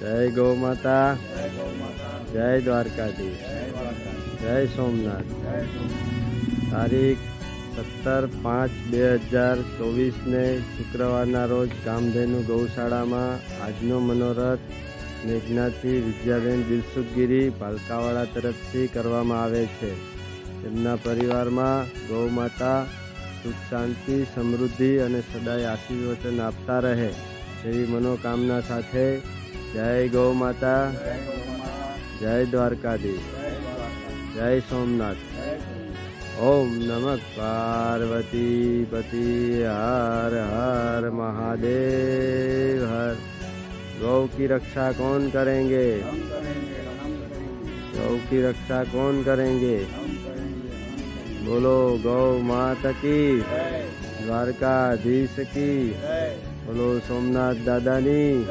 જય ગૌ માતા. જય દ્વારકાધીશ. જય સોમનાથ. તારીખ સત્તર પાંચ બે હજાર ચોવીસને શુક્રવારના રોજ કામધેનુ ગૌશાળામાં આજનો મનોરથ મેઘનાથી વિદ્યાબેન દિલસુખગીરી પાલકાવાળા તરફથી કરવામાં આવે છે. તેમના પરિવારમાં ગૌ માતા સુખ, શાંતિ, સમૃદ્ધિ અને સદાય આશીર્વચન આપતા રહે એવી મનોકામના સાથે जय गौ माता जय द्वारकाधीश, जय सोमनाथ। ओम नमः पार्वती पति, हर हर महादेव, हर। गौ की रक्षा कौन करेंगे? गौ की रक्षा कौन करेंगे? बोलो गौ माता की, द्वारकाधीश की। बोलो सोमनाथ दादानी